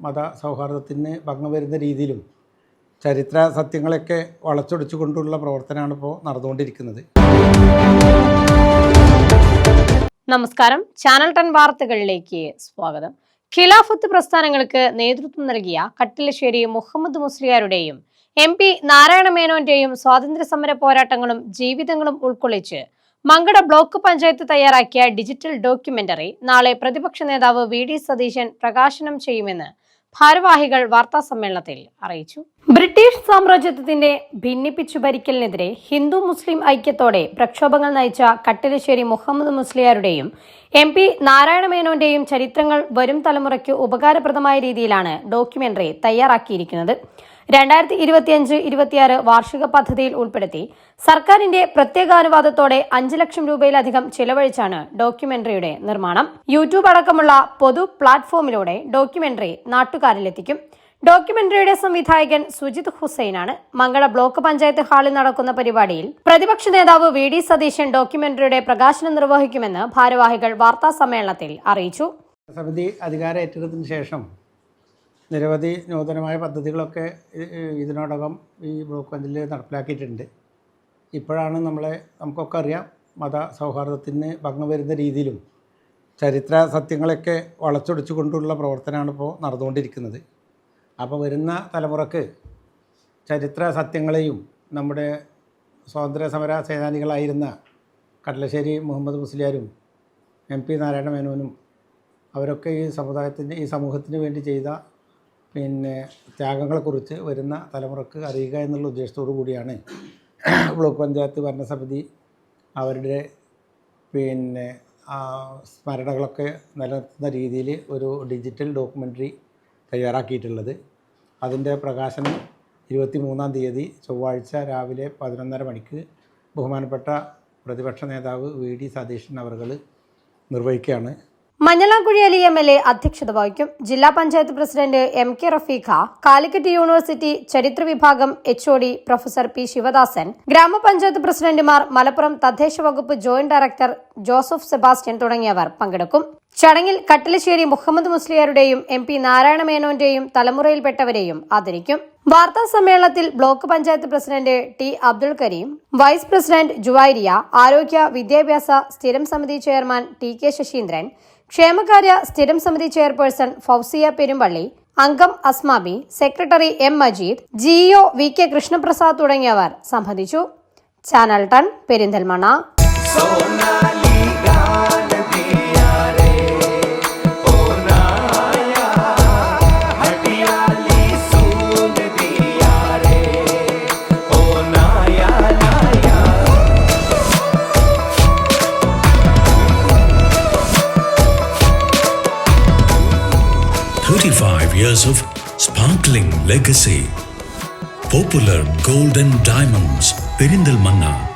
മത സൗഹാർദ്ദത്തിന് ഭംഗം വരുന്ന രീതിയിലും ചരിത്ര സത്യങ്ങളൊക്കെ വളച്ചൊടിച്ചു കൊണ്ടുള്ള പ്രവർത്തനമാണ് ഇപ്പോൾ നടന്നുകൊണ്ടിരിക്കുന്നത്. നമസ്കാരം. ചാനൽ ടെൻ വാർത്തകളിലേക്ക് സ്വാഗതം. ഖിലാഫത്ത് പ്രസ്ഥാനങ്ങൾക്ക് നേതൃത്വം നൽകിയ കട്ടിലശ്ശേരി മുഹമ്മദ് മുസ്ലിയാരുടെയും എം പി നാരായണ മേനോന്റെയും സ്വാതന്ത്ര്യ സമര പോരാട്ടങ്ങളും ജീവിതങ്ങളും ഉൾക്കൊള്ളിച്ച് മങ്കട ബ്ലോക്ക് പഞ്ചായത്ത് തയ്യാറാക്കിയ ഡിജിറ്റൽ ഡോക്യുമെന്ററി നാളെ പ്രതിപക്ഷ നേതാവ് വി ഡി സതീശൻ പ്രകാശനം ചെയ്യുമെന്ന് ഭാരവാഹികൾ വാർത്താ സമ്മേളനത്തിൽ അറിയിച്ചു. ബ്രിട്ടീഷ് സാമ്രാജ്യത്വത്തിന്റെ ഭിന്നിപ്പിച്ചു ഭരിക്കലിനെതിരെ ഹിന്ദു മുസ്ലിം ഐക്യത്തോടെ പ്രക്ഷോഭങ്ങൾ നയിച്ച കട്ടിലശ്ശേരി മുഹമ്മദ് മുസ്ലിയാരുടെയും എം പി നാരായണ മേനോന്റെയും ചരിത്രങ്ങൾ വരും തലമുറയ്ക്ക് ഉപകാരപ്രദമായ രീതിയിലാണ് ഡോക്യുമെന്ററി തയ്യാറാക്കിയിരിക്കുന്നത്. രണ്ടായിരത്തി ഇരുപത്തിയഞ്ച് ഇരുപത്തിയാറ് വാർഷിക പദ്ധതിയിൽ ഉൾപ്പെടുത്തി സർക്കാരിന്റെ പ്രത്യേകാനുവാദത്തോടെ അഞ്ച് ലക്ഷം രൂപയിലധികം ചെലവഴിച്ചാണ് ഡോക്യുമെന്ററിയുടെ നിർമ്മാണം. യൂട്യൂബ് അടക്കമുള്ള പൊതു പ്ലാറ്റ്ഫോമിലൂടെ ഡോക്യുമെന്ററി നാട്ടുകാരിലെത്തിക്കും. ഡോക്യുമെന്ററിയുടെ സംവിധായകൻ സുജിത് ഹുസൈനാണ് മംഗള ബ്ലോക്ക് പഞ്ചായത്ത് ഹാളിൽ നടക്കുന്ന പരിപാടിയിൽ പ്രതിപക്ഷ നേതാവ് വി ഡി സതീശൻ ഡോക്യുമെന്ററിയുടെ പ്രകാശനം നിർവഹിക്കുമെന്ന് ഭാരവാഹികൾ വാർത്താ സമ്മേളനത്തിൽ അറിയിച്ചു. സമിതി അധികാരം ഏറ്റെടുത്തതിന് ശേഷം നിരവധി നൂതനമായ പദ്ധതികളൊക്കെ ഇതിനോടകം ഈ ബ്ലോക്ക് പഞ്ചായത്തിൽ നടപ്പിലാക്കിയിട്ടുണ്ട്. ഇപ്പോഴാണ് നമ്മളെ നമുക്കൊക്കെ അറിയാം മത സൗഹാർദ്ദത്തിന് ഭംഗം വരുന്ന രീതിയിലും ചരിത്ര സത്യങ്ങളൊക്കെ വളച്ചൊടിച്ചു കൊണ്ടുള്ള പ്രവർത്തനമാണ് ഇപ്പോൾ നടന്നുകൊണ്ടിരിക്കുന്നത്. അപ്പോൾ വരുന്ന തലമുറയ്ക്ക് ചരിത്ര സത്യങ്ങളെയും നമ്മുടെ സ്വാതന്ത്ര്യ സമര സേനാനികളായിരുന്ന കടലശ്ശേരി മുഹമ്മദ് മുസ്ലിയാരും എം പി നാരായണ മേനോനും അവരൊക്കെ ഈ സമുദായത്തിന് ഈ സമൂഹത്തിന് വേണ്ടി ചെയ്ത പിന്നെ ത്യാഗങ്ങളെക്കുറിച്ച് വരുന്ന തലമുറയ്ക്ക് അറിയുക എന്നുള്ള ഉദ്ദേശത്തോടു കൂടിയാണ് ബ്ലോക്ക് പഞ്ചായത്ത് ഭരണസമിതി അവരുടെ പിന്നെ സ്മരണകളൊക്കെ നിലനിർത്തുന്ന രീതിയിൽ ഒരു ഡിജിറ്റൽ ഡോക്യുമെന്ററി തയ്യാറാക്കിയിട്ടുള്ളത്. അതിന്റെ പ്രകാശനം ഇരുപത്തി മൂന്നാം തീയതി ചൊവ്വാഴ്ച രാവിലെ പതിനൊന്നര മണിക്ക് ബഹുമാനപ്പെട്ട പ്രതിപക്ഷ നേതാവ് വി ഡി സതീശൻ അവർ നിർവഹിക്കുകയാണ്. Manjalamkuzhi Ali M L A അധ്യക്ഷത വഹിക്കും. ജില്ലാ panchayat president M K Rafeeqa Calicut university ചരിത്ര വിഭാഗം H O D professor P Sivadasan ഗ്രാമപഞ്ചായത്ത് പ്രസിഡന്റുമാർ മലപ്പുറം തദ്ദേശ വകുപ്പ് ജോയിന്റ് ഡയറക്ടർ ജോസഫ് സെബാസ്റ്റ്യൻ തുടങ്ങിയവർ പങ്കെടുക്കും. ചടങ്ങിൽ കട്ടിലശ്ശേരി മുഹമ്മദ് മുസ്ലിയാരുടെയും എം പി നാരായണ മേനോന്റെയും തലമുറയിൽപ്പെട്ടവരെയും ആദരിക്കും. വാർത്താ സമ്മേളനത്തിൽ block panchayat president T Abdul Kareem vice president Juvairiya ആരോഗ്യ വിദ്യാഭ്യാസ സ്ഥിരം സമിതി ചെയർമാൻ ടി കെ ശശീന്ദ്രൻ ക്ഷേമകാര്യ സ്ഥിരം സമിതി ചെയർപേഴ്സൺ ഫൗസിയ പെരുമ്പള്ളി അംഗം Asmabi secretary M Majeed GEO V K Krishnaprasad തുടങ്ങിയവർ സംബന്ധിച്ചു. Channel ton Perinthalmanna. Forty-five years of sparkling legacy. Popular Gold and Diamonds, Perindal Manna